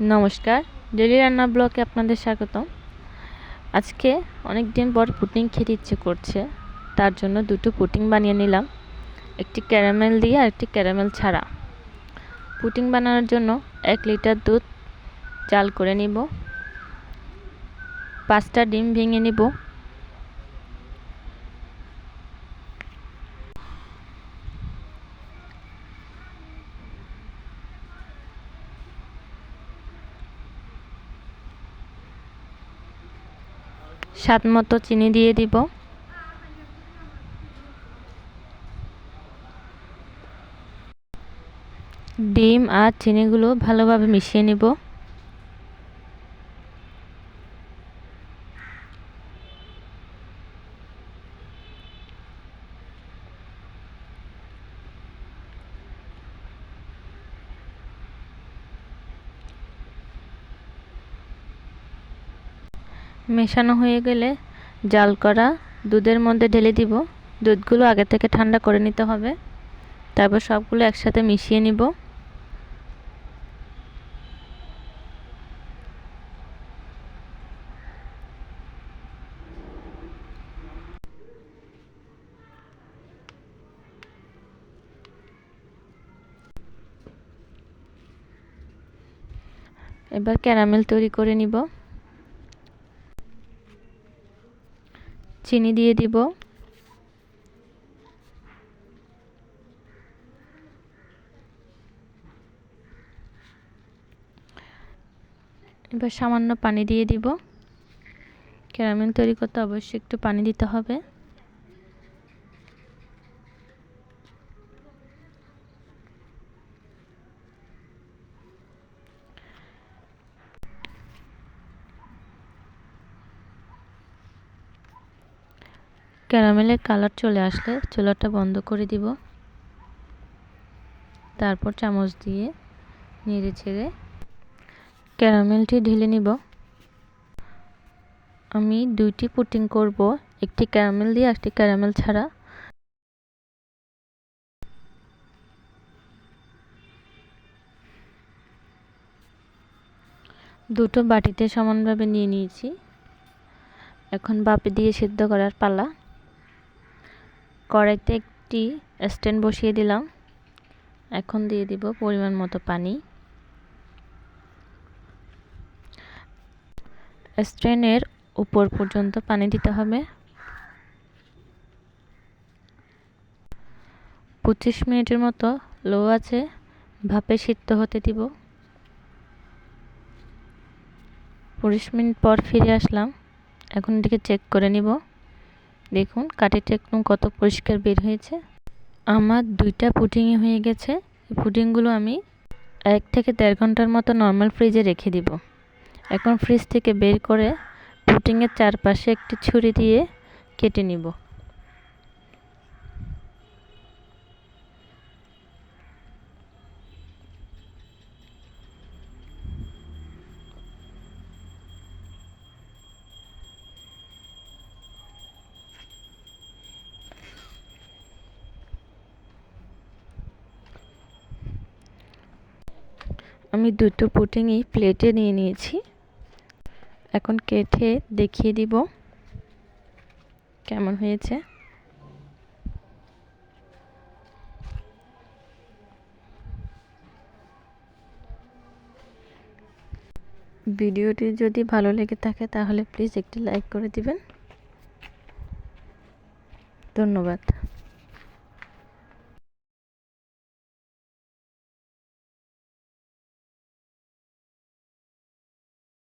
নমস্কার ডেলি রান্না ব্লকে আপনাদের স্বাগতম। আজকে অনেক দিন পর পুটিং খেতে ইচ্ছে করছে, তার জন্য দুটো পুটিং বানিয়ে নিলাম। একটি ক্যারামেল দিয়ে আর একটি ক্যারামেল ছাড়া। পুটিং বানানোর জন্য এক লিটার দুধ চাল করে নিব। পাঁচটা ডিম ভেঙে নিব। স্বাদ মতো চিনি দিয়ে দিব। ডিম আর চিনিগুলো ভালোভাবে মিশিয়ে নিব। মেশানো হয়ে গেলে জাল করা, দুধের মধ্যে ঢেলে দিব। দুধগুলো আগে থেকে ঠান্ডা করে নিতে হবে। তারপর সবগুলো একসাথে মিশিয়ে নিব। এবার ক্যারামেল তৈরি করে নিব। চিনি দিয়ে দিব। এবার সামান্য পানি দিয়ে দিব। ক্যারামেল তৈরি করতে অবশ্যই একটু পানি দিতে হবে। ক্যারামেলের কালার চলে আসলে চুলাটা বন্ধ করে দিব। তারপর চামচ দিয়ে নেড়ে ছেড়ে ক্যারামেলটি ঢেলে নিব। আমি দুইটি পুটিং করব, একটি ক্যারামেল দিয়ে একটি ক্যারামেল ছাড়া। দুটো বাটিতে সমানভাবে নিয়ে নিয়েছি। এখন বাপে দিয়ে সিদ্ধ করার পালা। কড়াইতে একটি স্ট্যান্ড বসিয়ে দিলাম। এখন দিয়ে দিব পরিমাণ মতো পানি। স্ট্যান্ডের উপর পর্যন্ত পানি দিতে হবে। পঁচিশ মিনিটের মতো লো আছে, ভাপে সিদ্ধ হতে দিব। পঁচিশ মিনিট পর ফিরে আসলাম। এখন এটিকে চেক করে নিব। দেখুন কাঠিটা একদম কত পরিষ্কার বের হয়েছে। আমার দুইটা পুটিংই হয়ে গেছে। পুটিংগুলো আমি এক থেকে দেড় ঘণ্টার মতো নর্মাল ফ্রিজে রেখে দিব। এখন ফ্রিজ থেকে বের করে পুটিংয়ের চারপাশে একটি ছুরি দিয়ে কেটে নিব। আমি দুটো পুটিংই প্লেটে নিয়ে নিয়েছি। এখন কেটে দেখিয়ে দিব কেমন হয়েছে। ভিডিওটি যদি ভালো লেগে থাকে তাহলে প্লিজ একটি লাইক করে দিবেন। ধন্যবাদ।